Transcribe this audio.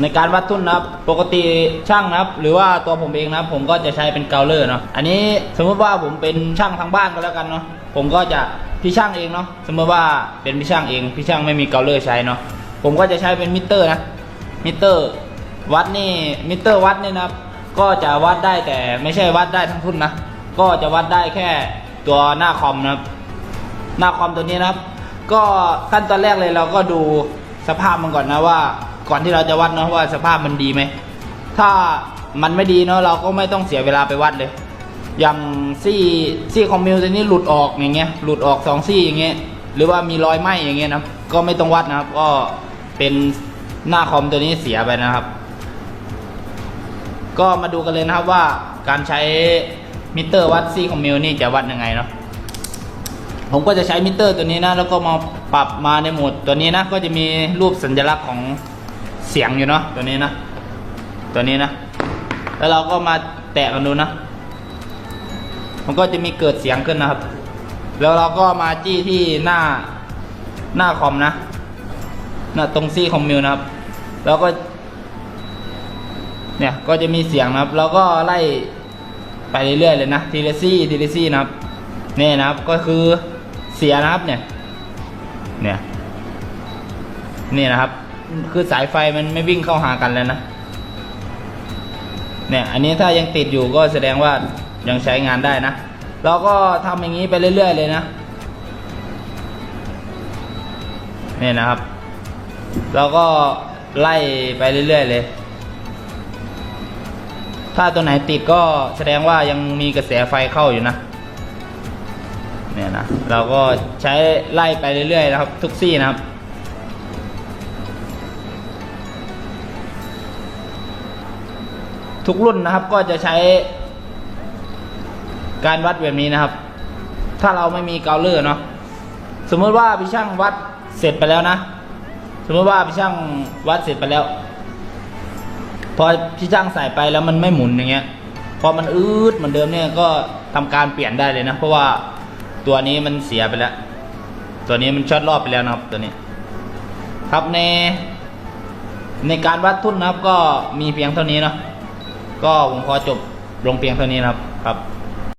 ในการวัดทุ่นนะครับ ปกติช่างนะครับ หรือว่าตัวผมเองนะครับ ผมก็จะใช้เป็นเกาเลอร์เนาะ อันนี้สมมติว่าผมเป็นช่างทางบ้านก็แล้วกันเนาะ ผมก็จะพี่ช่างเองเนาะ สมมติว่าเป็นพี่ช่างเอง พี่ช่างไม่มีเกาเลอร์ใช้เนาะ ผมก็จะใช้เป็นมิเตอร์นะ มิเตอร์ วัดนี่ มิเตอร์วัดนี่นะครับ ก็จะวัดได้แต่ไม่ใช่วัดได้ทั้งทุ่นนะ ก็จะวัดได้แค่ตัวหน้าคอมนะครับ หน้าคอมตัวนี้นะครับ ก็ขั้นตอนแรกเลยเราก็ดูสภาพมันก่อนนะว่า ก่อนที่เราจะวัดเนาะว่าสภาพมันดีไหม ถ้ามันไม่ดีเนาะเราก็ไม่ต้องเสียเวลาไปวัดเลย อย่างซี่ซี่คอมมิวตัวนี้หลุดออกอย่างเงี้ย หลุดออกสองซี่อย่างเงี้ย หรือว่ามีรอยไหมอย่างเงี้ยนะ ก็ไม่ต้องวัดนะครับ ก็เป็นหน้าคอมตัวนี้เสียไปนะครับ ก็มาดูกันเลยนะครับว่าการใช้มิเตอร์วัดซี่คอมมิวนี่จะวัดยังไงเนาะผมก็จะใช้มิเตอร์ตัวนี้นะ แล้วก็มาปรับมาในโหมดตัวนี้นะ ก็จะมีรูปสัญลักษณ์ของ เสียงอยู่เนาะตัวนี้นะตัวนี้นะ แล้วเราก็มาแตะกันดูนะมันก็จะมีเกิดเสียงขึ้นนะครับ แล้วเราก็มาจี้ที่หน้าหน้าคอมนะหน้าตรงซี่คอมมิวนะครับ แล้วก็ เนี่ยก็จะมีเสียงนะครับ แล้วก็ไล่ไปเรื่อยๆเลยนะทีละซี่ทีละซี่นะครับนี่นะครับก็คือเสียนะครับเนี่ย เนี่ย นี่นะครับ คือสายไฟมันไม่วิ่งเข้าหากันแล้วนะ เนี่ย อันนี้ถ้ายังติดอยู่ก็แสดงว่ายังใช้งานได้นะ เราก็ทำอย่างนี้ไปเรื่อย ๆ เลยนะ เนี่ยนะครับ เราก็ไล่ไปเรื่อย ๆ เลย ถ้าตัวไหนติดก็แสดงว่ายังมีกระแสไฟเข้าอยู่นะ เนี่ยนะ เราก็ใช้ไล่ไปเรื่อยๆนะครับ ทุกซี่นะครับ ทุกรุ่นนะครับก็จะใช้ การวัดแบบนี้นะครับ ถ้าเราไม่มีเกาเลอร์เนาะสมมติว่าพี่ช่างวัดเสร็จไปแล้วนะ สมมติว่าพี่ช่างวัดเสร็จไปแล้ว พอพี่ช่างใส่ไปแล้วมันไม่หมุนอย่างเงี้ย พอมันอืดเหมือนเดิมเนี่ยก็ทำการเปลี่ยนได้เลยนะ เพราะว่าตัวนี้มันเสียไปแล้ว ตัวนี้มันช็อตรอบไปแล้วนะครับตัวนี้ ครับในในการวัดทุนนะครับก็มีเพียงเท่านี้เนาะ ก็ผมพอจบลงเพียงเท่านี้นะครับครับ